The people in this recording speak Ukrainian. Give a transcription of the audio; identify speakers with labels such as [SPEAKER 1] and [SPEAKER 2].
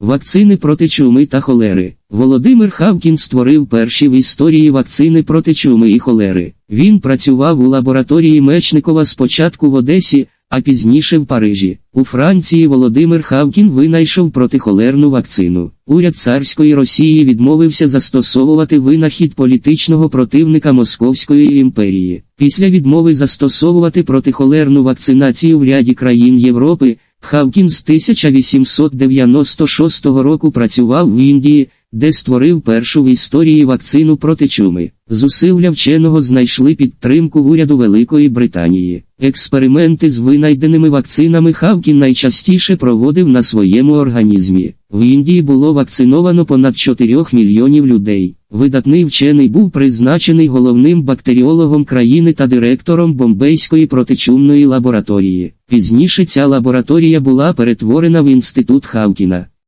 [SPEAKER 1] Вакцини проти чуми та холери. Володимир Хавкін створив перші в історії вакцини проти чуми і холери. Він працював у лабораторії Мечникова спочатку в Одесі, а пізніше в Парижі. У Франції Володимир Хавкін винайшов протихолерну вакцину. Уряд царської Росії відмовився застосовувати винахід політичного противника Московської імперії. Після відмови застосовувати протихолерну вакцинацію в ряді країн Європи, Хавкін з 1896 року працював в Індії, де створив першу в історії вакцину проти чуми. Зусилля вченого знайшли підтримку в уряду Великої Британії. Експерименти з винайденими вакцинами Хавкін найчастіше проводив на своєму організмі. В Індії було вакциновано понад 4 мільйонів людей. Видатний вчений був призначений головним бактеріологом країни та директором Бомбейської протичумної лабораторії. Пізніше ця лабораторія була перетворена в інститут Хавкіна.